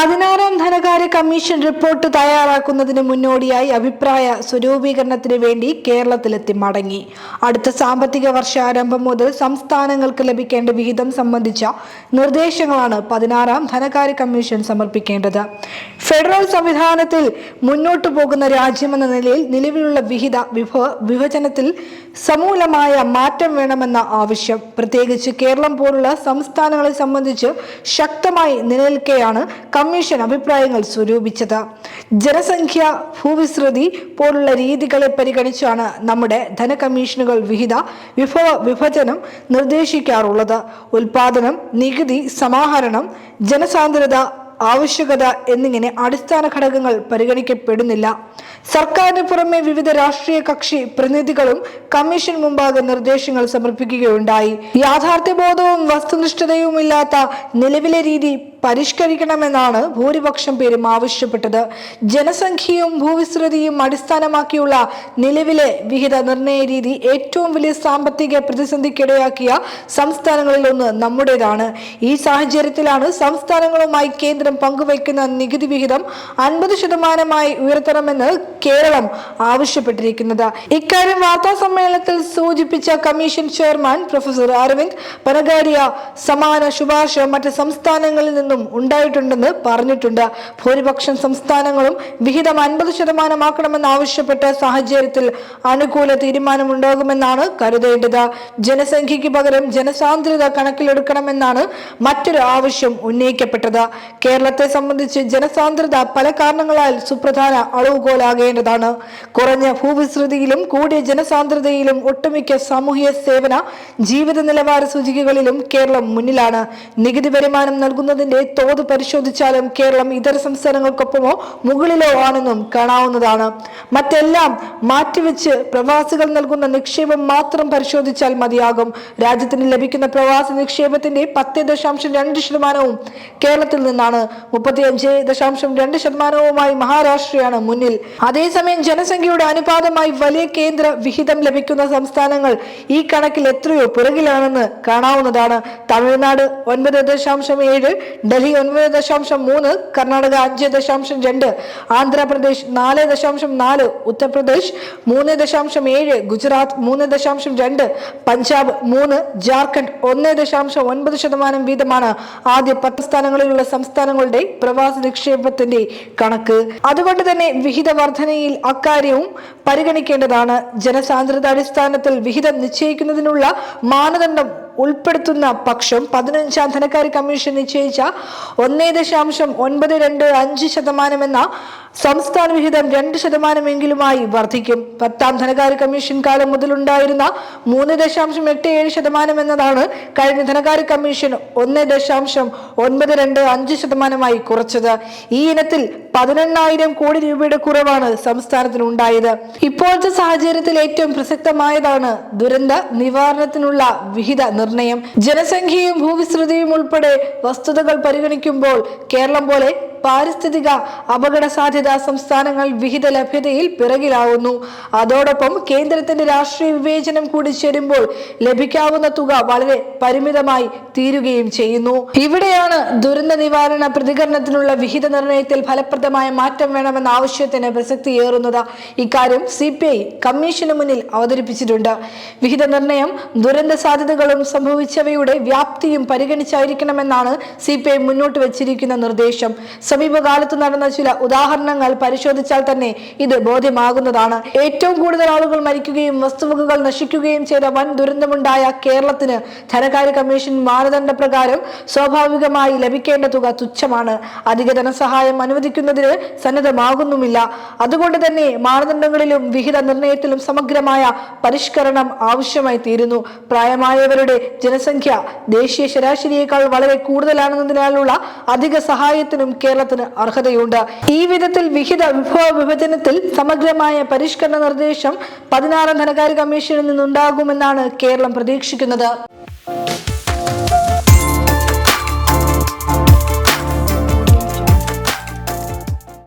പതിനാറാം ധനകാര്യ commission report തയ്യാറാക്കുന്നതിന് മുന്നോടിയായി അഭിപ്രായ സ്വരൂപീകരണത്തിന് വേണ്ടി കേരളത്തിലെത്തി മടങ്ങി. അടുത്ത സാമ്പത്തിക വർഷാരംഭം മുതൽ സംസ്ഥാനങ്ങൾക്ക് ലഭിക്കേണ്ട വിഹിതം സംബന്ധിച്ച നിർദ്ദേശങ്ങളാണ് പതിനാറാം ധനകാര്യ കമ്മീഷൻ സമർപ്പിക്കേണ്ടത്. ഫെഡറൽ സംവിധാനത്തിൽ മുന്നോട്ടു പോകുന്ന രാജ്യമെന്ന നിലയിൽ നിലവിലുള്ള വിഹിത വിഭവ വിഭജനത്തിൽ സമൂലമായ മാറ്റം വേണമെന്ന ആവശ്യം. പ്രത്യേകിച്ച് കേരളം പോലുള്ള സംസ്ഥാനങ്ങളെ സംബന്ധിച്ച് ശക്തമായി നിലനിൽക്കെയാണ് കമ്മീഷൻ അഭിപ്രായങ്ങൾ സ്വരൂപിച്ചത്. ജനസംഖ്യ ഭൂവിസ്തൃതി പോലുള്ള രീതികളെ പരിഗണിച്ചാണ് നമ്മുടെ ധനകമ്മീഷനുകൾ വിഹിത വിഭവ വിഭജനം നിർദ്ദേശിക്കാറുള്ളത്. ഉൽപാദനം നികുതി സമാഹരണം ജനസാന്ദ്രത ആവശ്യകത എന്നിങ്ങനെ അടിസ്ഥാന ഘടകങ്ങൾ പരിഗണിക്കപ്പെടുന്നില്ല. സർക്കാരിന് പുറമെ വിവിധ രാഷ്ട്രീയ കക്ഷി പ്രതിനിധികളും കമ്മീഷൻ മുമ്പാകെ നിർദ്ദേശങ്ങൾ സമർപ്പിക്കുകയുണ്ടായി. യാഥാർത്ഥ്യബോധവും വസ്തുനിഷ്ഠതയുമില്ലാത്ത നിലവിലെ രീതി പരിഷ്കരിക്കണമെന്നാണ് ഭൂരിപക്ഷം പേരും ആവശ്യപ്പെട്ടത്. ജനസംഖ്യയും ഭൂവിസ്തൃതിയും അടിസ്ഥാനമാക്കിയുള്ള നിലവിലെ വിഹിത നിർണയ രീതി ഏറ്റവും വലിയ സാമ്പത്തിക പ്രതിസന്ധിക്കിടയാക്കിയ സംസ്ഥാനങ്ങളിലൊന്ന് നമ്മുടേതാണ്. ഈ സാഹചര്യത്തിലാണ് സംസ്ഥാനങ്ങളുമായി കേന്ദ്രം പങ്കുവയ്ക്കുന്ന നികുതി വിഹിതം അൻപത് ശതമാനമായി ഉയർത്തണമെന്ന് കേരളം ആവശ്യപ്പെട്ടിരിക്കുന്നത്. ഇക്കാര്യം വാർത്താ സമ്മേളനത്തിൽ സൂചിപ്പിച്ച commission chairman professor Arvind Panagariya സമാന ശുപാർശ മറ്റ് സംസ്ഥാനങ്ങളിൽ നിന്നും ഉണ്ടായിട്ടുണ്ടെന്ന് പറഞ്ഞിട്ടുണ്ട്. ഭൂരിപക്ഷം സംസ്ഥാനങ്ങളും വിഹിതം അൻപത് ശതമാനമാക്കണമെന്ന് ആവശ്യപ്പെട്ട സാഹചര്യത്തിൽ അനുകൂല തീരുമാനമുണ്ടാകുമെന്നാണ് കരുതേണ്ടത്. ജനസംഖ്യയ്ക്ക് പകരം ജനസാന്ദ്രത കണക്കിലെടുക്കണമെന്നാണ് മറ്റൊരു ആവശ്യം ഉന്നയിക്കപ്പെട്ടത്. കേരളത്തെ സംബന്ധിച്ച് ജനസാന്ദ്രത പല കാരണങ്ങളാൽ സുപ്രധാന അളവുകോലാകേണ്ടതാണ്. കുറഞ്ഞ ഭൂവിസ്തൃതിയിലും കൂടിയ ജനസാന്ദ്രതയിലും ഒട്ടുമിക്ക സാമൂഹ്യ സേവന ജീവിത നിലവാര സൂചികകളിലും കേരളം മുന്നിലാണ്. നികുതി വരുമാനം നൽകുന്നതിന്റെ തോത് പരിശോധിച്ചാലും കേരളം ഇതര സംസ്ഥാനങ്ങൾക്കൊപ്പമോ മുകളിലോ ആണെന്നും കാണാവുന്നതാണ്. മറ്റെല്ലാം മാറ്റിവെച്ച് പ്രവാസികൾ നൽകുന്ന നിക്ഷേപം മാത്രം പരിശോധിച്ചാൽ മതിയാകും. രാജ്യത്തിന് ലഭിക്കുന്ന പ്രവാസി നിക്ഷേപത്തിന്റെ പത്ത് ദശാംശം രണ്ട് ശതമാനവും കേരളത്തിൽ നിന്നാണ്. മുപ്പത്തിയഞ്ച് ദശാംശം രണ്ട് ശതമാനവുമായി മഹാരാഷ്ട്രയാണ് മുന്നിൽ. അതേസമയം ജനസംഖ്യയുടെ അനുപാതമായി വലിയ കേന്ദ്ര വിഹിതം ലഭിക്കുന്ന സംസ്ഥാനങ്ങൾ ഈ കണക്കിൽ എത്രയോ പിറകിലാണെന്ന് കാണാവുന്നതാണ്. തമിഴ്നാട് ഒൻപത് ദശാംശം ഏഴ് ഡൽഹി ഒൻപത് ദശാംശം മൂന്ന് കർണാടക അഞ്ച് ദശാംശം രണ്ട് ആന്ധ്രാപ്രദേശ് നാല് ദശാംശം നാല് ഉത്തർപ്രദേശ് മൂന്ന് ദശാംശം ഏഴ് ഗുജറാത്ത് മൂന്ന് ദശാംശം രണ്ട് പഞ്ചാബ് മൂന്ന് ജാർഖണ്ഡ് ഒന്ന് ദശാംശം ഒൻപത് ശതമാനം വീതമാണ് ആദ്യ പത്ത് സ്ഥാനങ്ങളിലുള്ള സംസ്ഥാനങ്ങളുടെ പ്രവാസി നിക്ഷേപത്തിന്റെ കണക്ക്. അതുകൊണ്ട് തന്നെ വിഹിത വർധനയിൽ അക്കാര്യവും പരിഗണിക്കേണ്ടതാണ്. ജനസാന്ദ്രത അടിസ്ഥാനത്തിൽ വിഹിതം നിശ്ചയിക്കുന്നതിനുള്ള മാനദണ്ഡം ഉൾപ്പെടുത്തുന്ന പക്ഷം പതിനഞ്ചാം ധനകാര്യ കമ്മീഷൻ നിശ്ചയിച്ച ഒന്നേ ദശാംശം ഒൻപത് രണ്ട് അഞ്ച് ശതമാനം എന്ന സംസ്ഥാന വിഹിതം രണ്ട് ശതമാനമെങ്കിലുമായി വർദ്ധിക്കും. പത്താം ധനകാര്യ കമ്മീഷൻ കാലം മുതലുണ്ടായിരുന്ന മൂന്ന് ദശാംശം എട്ട് ഏഴ് ശതമാനം എന്നതാണ് കഴിഞ്ഞ ധനകാര്യ കമ്മീഷൻ ഒന്ന് ദശാംശം ഒൻപത് രണ്ട് അഞ്ച് ശതമാനമായി കുറച്ചത്. ഈ ഇനത്തിൽ പതിനെണ്ണായിരം കോടി രൂപയുടെ കുറവാണ് സംസ്ഥാനത്തിന് ഉണ്ടായത് ഇപ്പോഴത്തെ സാഹചര്യത്തിൽ ഏറ്റവും പ്രസക്തമായതാണ് ദുരന്ത നിവാരണത്തിനുള്ള വിഹിത നിർണയം ജനസംഖ്യയും ഭൂവിസ്തൃതിയും ഉൾപ്പെടെ വസ്തുതകൾ പരിഗണിക്കുമ്പോൾ കേരളം പോലെ പാരിസ്ഥിതിക അപകട സാധ്യത സംസ്ഥാനങ്ങൾ വിഹിത ലഭ്യതയിൽ പിറകിലാവുന്നു. അതോടൊപ്പം കേന്ദ്രത്തിന്റെ രാഷ്ട്രീയ വിവേചനം കൂടി ചേരുമ്പോൾ ലഭിക്കാവുന്ന തുക വളരെ പരിമിതമായി തീരുകയും ചെയ്യുന്നു. ഇവിടെയാണ് ദുരന്ത നിവാരണ പ്രതികരണത്തിനുള്ള വിഹിത നിർണയത്തിൽ ഫലപ്രദമായ മാറ്റം വേണമെന്ന ആവശ്യത്തിന് പ്രസക്തിയേറുന്നത് ഇക്കാര്യം സി പി ഐ കമ്മീഷന് മുന്നിൽ അവതരിപ്പിച്ചിട്ടുണ്ട്. വിഹിത നിർണയം ദുരന്ത സാധ്യതകളും സംഭവിച്ചവയുടെ വ്യാപ്തിയും പരിഗണിച്ചായിരിക്കണമെന്നാണ് സി പി ഐ മുന്നോട്ട് വച്ചിരിക്കുന്ന നിർദ്ദേശം. സമീപകാലത്ത് നടന്ന ചില ഉദാഹരണങ്ങൾ പരിശോധിച്ചാൽ തന്നെ ഇത് ബോധ്യമാകുന്നതാണ്. ഏറ്റവും കൂടുതൽ ആളുകൾ മരിക്കുകയും വസ്തുവകകൾ നശിക്കുകയും ചെയ്ത വൻ ദുരന്തമുണ്ടായ കേരളത്തിന് ധനകാര്യ കമ്മീഷൻ മാനദണ്ഡ പ്രകാരം സ്വാഭാവികമായി ലഭിക്കേണ്ട തുക തുച്ഛമാണ്. അധിക ധനസഹായം അനുവദിക്കുന്നതിന് സന്നദ്ധമാകുന്നുമില്ല. അതുകൊണ്ട് തന്നെ മാനദണ്ഡങ്ങളിലും വിഹിത നിർണയത്തിലും സമഗ്രമായ പരിഷ്കരണം ആവശ്യമായി തീരുന്നു. പ്രായമായവരുടെ ജനസംഖ്യ ദേശീയ ശരാശരിയേക്കാൾ വളരെ കൂടുതലാണെന്നതിനാലുള്ള അധിക സഹായത്തിനും കേരളത്തിന് അർഹതയുണ്ട്. ഈ വിധത്തിൽ വിഹിത വിഭവ വിഭജനത്തിൽ സമഗ്രമായ പരിഷ്കരണ നിർദ്ദേശം പതിനാറാം ധനകാര്യ കമ്മീഷനിൽ നിന്നുണ്ടാകുമെന്നാണ് കേരളം പ്രതീക്ഷിക്കുന്നത്.